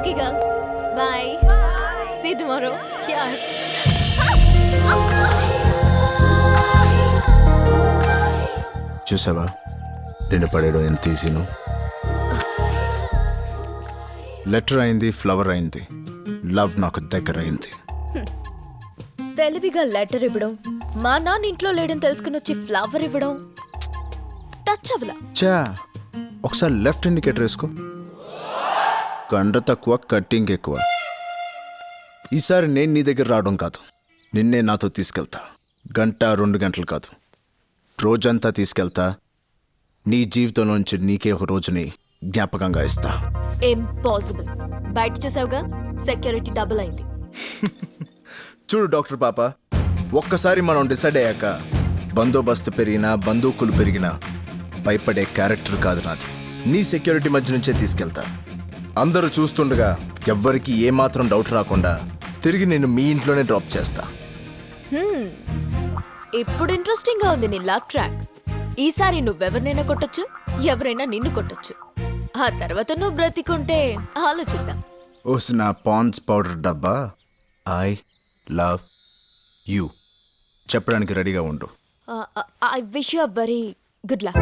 Okay girls boy see tomorrow sure చూసావా? నిన్ను పడేయడం ఎంత ఈజీను? లెటర్ అయింది ఫ్లవర్ అయింది. లవ్ నాకు దగ్గర అయింది. తెలివిగా లెటర్ ఇవ్వడం మా నాన్న ఇంట్లో లేడని తెలుసుకుని వచ్చి ఫ్లవర్ ఇవ్వడం టచ్ అవ్వలా. చా ఒకసారి లెఫ్ట్ ఇండికేటర్ వేసుకో. కండ తక్కువ కట్టింగ్ ఎక్కువ. ఈసారి నేను నీ దగ్గర రావడం కాదు. నిన్నే నాతో తీసుకెళ్తా. గంట రెండు గంటలు కాదు. రోజంతా తీసుకెళ్తా. నీ జీవితంలోంచి నీకే ఒక రోజుని జ్ఞాపకంగా ఇస్తా. ఇంపాసిబుల్ బయట చూసావుగా? సెక్యూరిటీ డబుల్ అయింది. చూడు డాక్టర్ పాప ఒక్కసారి మనం డిసైడ్ అయ్యాక బందోబస్తు పెరిగినా బందూకులు పెరిగినా భయపడే క్యారెక్టర్ కాదు నాది. నీ సెక్యూరిటీ మధ్య నుంచే తీసుకెళ్తా. అందరూ చూస్తుండగా ఎవ్వరికి ఏమాత్రం డౌట్ రాకుండా తిరిగి నేను మీ ఇంట్లోనే డ్రాప్ చేస్తా. ఇప్పుడు ఇంట్రెస్టింగ్గా ఉంది నీ లవ్ ట్రాక్ ఈసారి నువ్వెవరినైనా కొట్టొచ్చు ఎవరైనా నిన్ను కొట్టొచ్చు. ఆ తర్వాత నువ్వు బ్రతికుంటే ఆలోచిద్దాం. ఓస్ నా పాన్స్ పౌడర్ డబ్బా. I love you. చెప్పడానికి రెడీగా ఉండు. I wish you very good luck.